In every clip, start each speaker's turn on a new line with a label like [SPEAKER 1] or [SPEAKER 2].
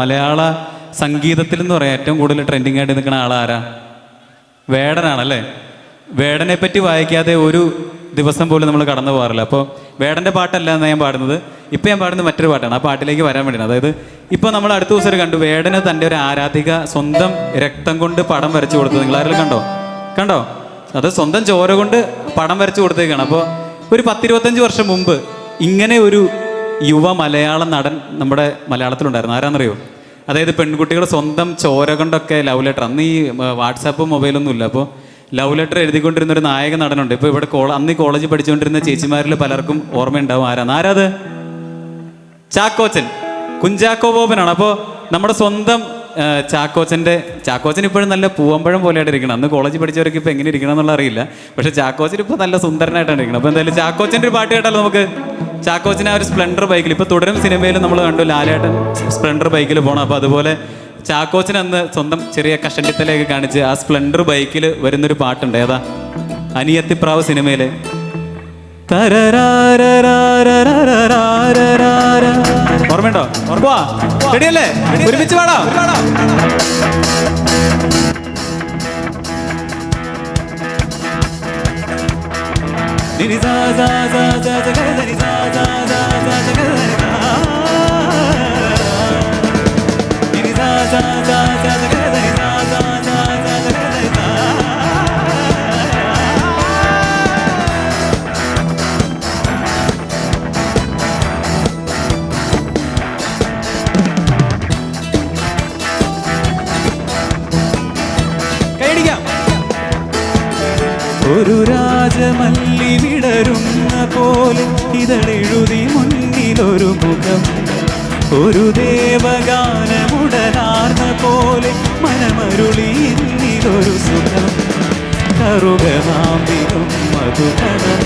[SPEAKER 1] മലയാള സംഗീതത്തിൽ എന്ന് പറയാം ഏറ്റവും കൂടുതൽ ട്രെൻഡിങ് ആയിട്ട് നിൽക്കുന്ന ആളാരാ വേടനാണല്ലേ? വേടനെ പറ്റി വായിക്കാതെ ഒരു ദിവസം പോലും നമ്മൾ കടന്നു പോകാറില്ല. അപ്പോൾ വേടന്റെ പാട്ടല്ല എന്നാണ് ഞാൻ പാടുന്നത്. ഇപ്പം ഞാൻ പാടുന്നത് മറ്റൊരു പാട്ടാണ്. ആ പാട്ടിലേക്ക് വരാൻ വേണ്ടിയാണ്. അതായത് ഇപ്പോൾ നമ്മൾ അടുത്ത ദിവസം ഒരു കണ്ടു. വേടന് തന്റെ ഒരു ആരാധിക സ്വന്തം രക്തം കൊണ്ട് പടം വരച്ചു കൊടുത്തത്. നിങ്ങൾ ആരെങ്കിലും കണ്ടോ? കണ്ടോ? അത് സ്വന്തം ചോര കൊണ്ട് പടം വരച്ചു കൊടുത്തേക്കാണ്. അപ്പോൾ ഒരു പത്തിരുപത്തഞ്ച് വർഷം മുമ്പ് ഇങ്ങനെ ഒരു യുവ മലയാള നടൻ നമ്മുടെ മലയാളത്തിലുണ്ടായിരുന്നു. ആരാന്നറിയോ? അതായത് പെൺകുട്ടികൾ സ്വന്തം ചോര കൊണ്ടൊക്കെ ലവ് ലെറ്റർ അന്ന് ഈ വാട്സാപ്പ് മൊബൈലൊന്നും ഇല്ല. അപ്പോൾ ലവ് ലെറ്റർ എഴുതിക്കൊണ്ടിരുന്ന ഒരു നായക നടനുണ്ട്. ഇപ്പോൾ ഇവിടെ അന്ന് ഈ കോളേജിൽ പഠിച്ചുകൊണ്ടിരുന്ന ചേച്ചിമാരിൽ പലർക്കും ഓർമ്മയുണ്ടാവും. ആരാന്ന്? ആരാത്? ചാക്കോച്ചൻ. കുഞ്ചാക്കോ ബോബനാണ് അപ്പോൾ നമ്മുടെ സ്വന്തം ചാക്കോച്ചന്റെ ചാക്കോച്ചൻ ഇപ്പോഴും നല്ല പൂവമ്പഴം പോലെയായിട്ട് ഇരിക്കണം. അന്ന് കോളേജിൽ പഠിച്ചവർക്ക് ഇപ്പോൾ എങ്ങനെ ഇരിക്കണം എന്നുള്ള അറിയില്ല. പക്ഷേ ചാക്കോച്ചൻ ഇപ്പോൾ നല്ല സുന്ദരനായിട്ടാണ് ഇരിക്കണം അപ്പോൾ എന്തായാലും ചാക്കോച്ചന്റെ ഒരു പാട്ട് കേട്ടാലോ നമുക്ക്? ചാക്കോച്ചൻ ആ ഒരു സ്പ്ലെൻഡർ ബൈക്കിൽ. ഇപ്പോൾ തുടരും സിനിമയിൽ നമ്മൾ കണ്ടു ലാലേട്ടൻ സ്പ്ലെൻഡർ ബൈക്കിൽ പോകണം അപ്പോൾ അതുപോലെ ചാക്കോച്ചൻ അന്ന് സ്വന്തം ചെറിയ കഷണ്ടിത്തലയൊക്കെ കാണിച്ച് ആ സ്പ്ലെൻഡർ ബൈക്കിൽ വരുന്നൊരു പാട്ടുണ്ട്. ഏതാ? അനിയത്തിപ്രാവ് സിനിമയിലെ. ഓർമ്മയുണ്ടോ? ഓർമ്മ റെഡിയല്ലേ? ഒരുമിച്ച് പാടാം. നിനി സാ സാ സാ സാ ഗ ഒരു രാജമല്ലി വിടരുന്ന പോലെ ഇതളെഴുതി മുന്നിലൊരു മുഖം. ഒരു ദേവഗാനമുടനാർന്ന പോലെ മനമരുളി എന്നിലൊരു സുഖം. കറുകനാമ്പിലും മധുകണം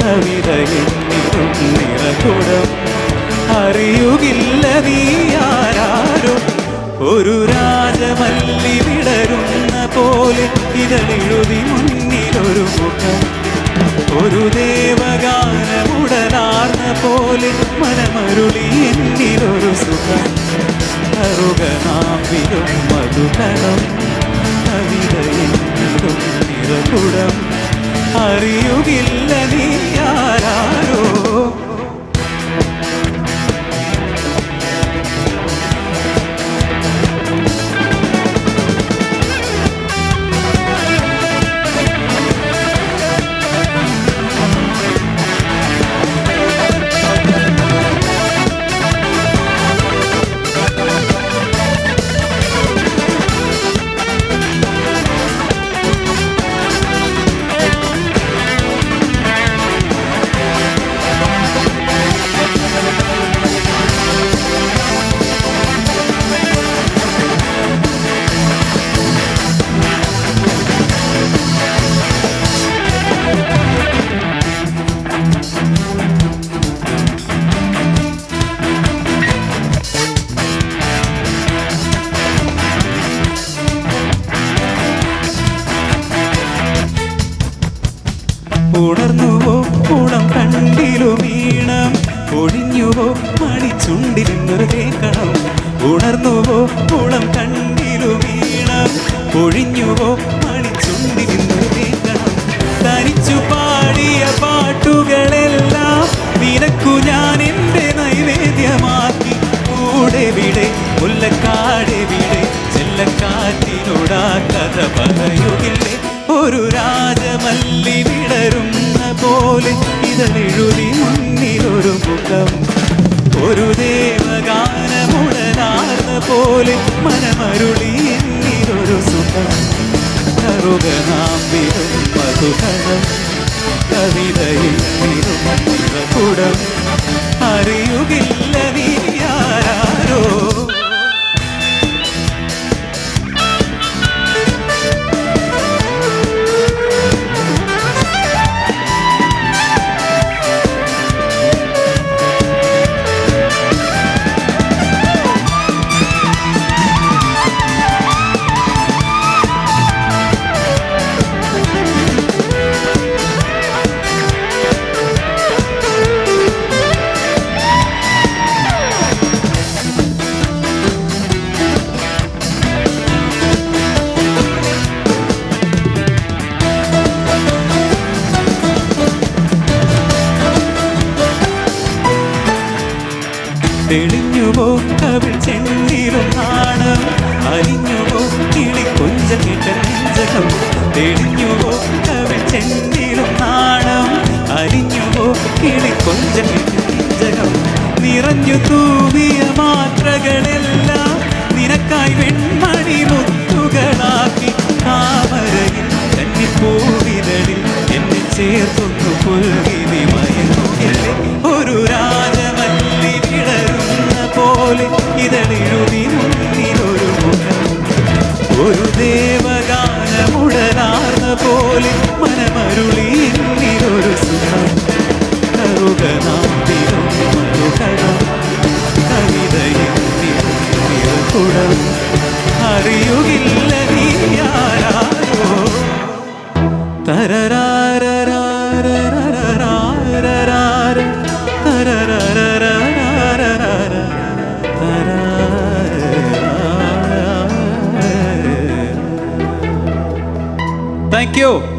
[SPEAKER 1] കവിത എന്നിലും നിറകുടം. അറിയുകില്ല നീ ആരാരും? ഒരു രാജമല്ലി വിടരുന്ന പോലെ ഇതളെഴുതി മുന്നിലൊരു മുഖം. ഒരു ദേവഗാനമുടനാർന്ന പോലെ മനമരുളി എന്നിലൊരു സുഖം. അറുകനാമ്പിലും മധുകണം കവിതയിലും നിറകുടം. അറിയുകില്ല ഉണർന്നുവോ? കുളം കണ്ടിലു വീണം? ഒഴിഞ്ഞുവോ മണിച്ചുണ്ടിൽ കേൾക്കണം ഉണർന്നുവോ? കുളം കണ്ടിലു വീണം? ഒഴിഞ്ഞുവോ മണിച്ചുണ്ടിൽ കേൾക്കണം തനിച്ചു പാടിയ പാട്ടുകളെല്ലാം നിനക്കു ഞാൻ എന്റെ നൈവേദ്യമാക്കി. കൂടെ വിടെ മുല്ലക്കാടെ വിടെ ചെല്ലക്കാറ്റിനോടാ കഥ പറയുകില്ലേ ഒരു വിടരുന്ന പോലെ ഇതളെഴുതി മുന്നിലൊരു മുഖം. ഒരു ദേവഗാനമുടനാർന്ന പോലെ മനമരുളി എന്നിലൊരു സുഖം കറുകനാമ്പിലും മധുകണം കവിതയിൽ നിറകുടം അറിയുകില്ല നീ ആരാരോ തെളിഞ്ഞുവോ കവിൾ ചെണ്ടിലും നാണം. അലിഞ്ഞുവോ കിളി കൊഞ്ച കേട്ട നെഞ്ചകം. തെളിഞ്ഞുവോ കവിൾ ചെണ്ടിലും നാണം. അലിഞ്ഞുവോ കിളി കൊഞ്ച കേട്ട നെഞ്ചകം. നിറഞ്ഞു തൂവിയ മാത്രകളെല്ലാം നിനക്കായി വെൺമണി മുത്തുകളാക്കി താമരയിൽ കന്നിപ്പൂവിതളിൽ എന്നെ ചേർത്തൊന്നു പുൽകിനി தேங்க்யூ.